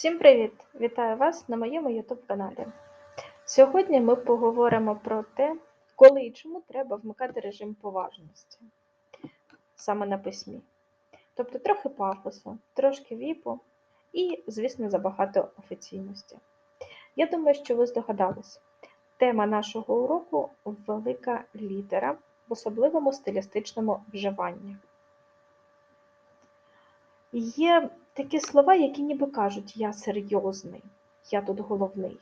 Всім привіт! Вітаю вас на моєму YouTube каналі. Сьогодні ми поговоримо про те, коли і чому треба вмикати режим поважності саме на письмі. Тобто трохи пафосу, трошки віпу і, звісно, забагато офіційності. Я думаю, що ви здогадались. Тема нашого уроку велика літера в особливому стилістичному вживанні. Є такі слова, які ніби кажуть я серйозний, я тут головний.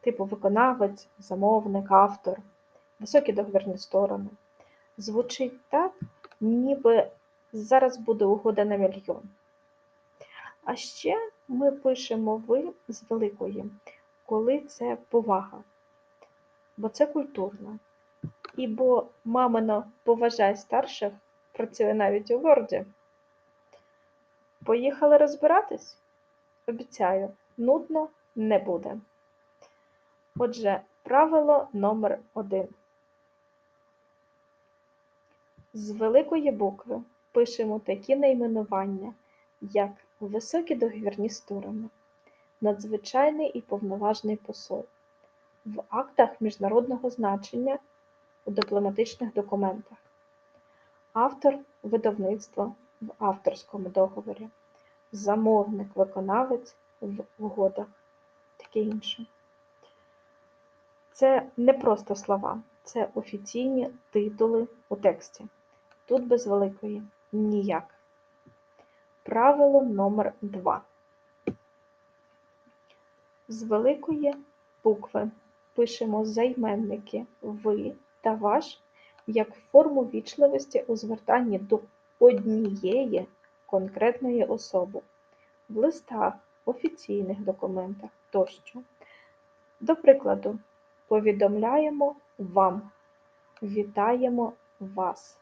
Типу виконавець, замовник, автор, високі договірні сторони. Звучить так, ніби зараз буде угода на мільйон. А ще ми пишемо ви з великої, коли це повага, бо це культурно. І бо мамино поважай старших працює навіть у Ворді. Поїхали розбиратись? Обіцяю, нудно не буде. Отже, правило номер один. З великої букви пишемо такі найменування, як високі договірні сторони, надзвичайний і повноважний посол, в актах міжнародного значення у дипломатичних документах, автор видавництва в авторському договорі, замовник, виконавець в угодах, таке інше. Це не просто слова, це офіційні титули у тексті. Тут без великої ніяк. Правило номер 2. З великої букви пишемо займенники ви та ваш як форму вічливості у звертанні до однієї конкретної особи в листах, офіційних документах тощо. До прикладу, повідомляємо вам, вітаємо вас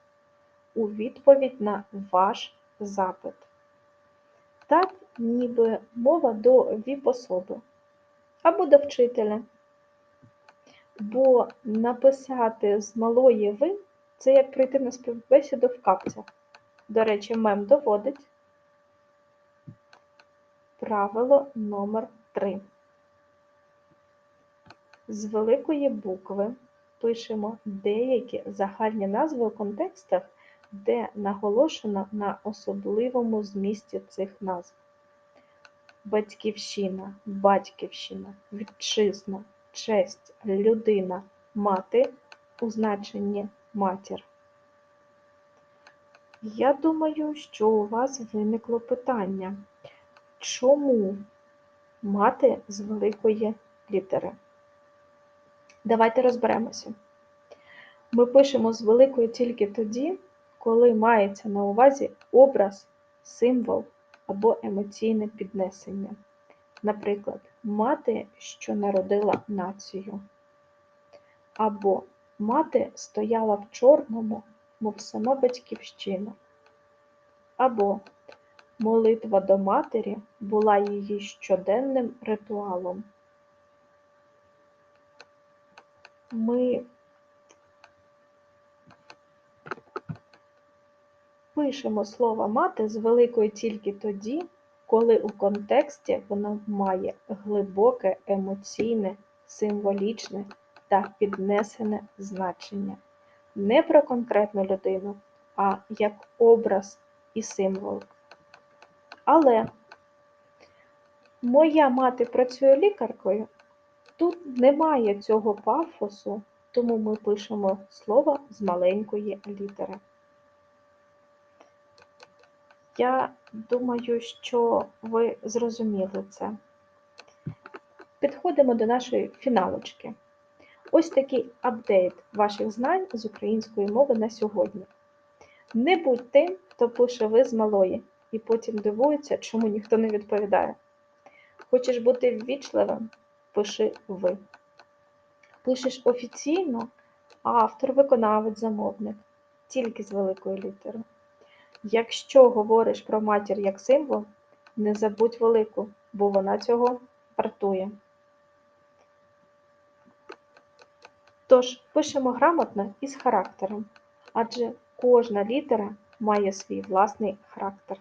у відповідь на ваш запит. Так, ніби мова до віп-особи або до вчителя. Бо написати з малої ви це як прийти на співбесіду в капцях. До речі, мем доводить. Правило номер 3 З великої букви пишемо деякі загальні назви у контекстах, де наголошено на особливому змісті цих назв. Батьківщина, батьківщина, вітчизна, честь, людина, мати у значенні матір. Я думаю, що у вас виникло питання, чому мати з великої літери? Давайте розберемося. Ми пишемо з великої тільки тоді, коли мається на увазі образ, символ або емоційне піднесення. Наприклад, мати, що народила націю, або мати стояла в чорному мов сама батьківщина, або молитва до матері була її щоденним ритуалом. Ми пишемо слово мати з великою тільки тоді, коли у контексті воно має глибоке емоційне, символічне та піднесене значення не про конкретну людину, а як образ і символ. Але моя мати працює лікаркою, тут немає цього пафосу, тому ми пишемо слово з маленької літери. Я думаю, що ви зрозуміли це. Підходимо до нашої фіналочки. Ось такий апдейт ваших знань з української мови на сьогодні. Не будь тим, хто пише ви з малої, і потім дивується, чому ніхто не відповідає. Хочеш бути ввічливим? Пиши ви. Пишеш офіційно, автор, виконавець, замовник, тільки з великої літери. Якщо говориш про матір як символ, не забудь велику, бо вона цього вартує. Тож пишемо грамотно і з характером, адже кожна літера має свій власний характер.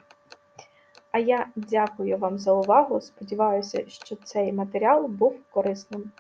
А я дякую вам за увагу. Сподіваюся, що цей матеріал був корисним.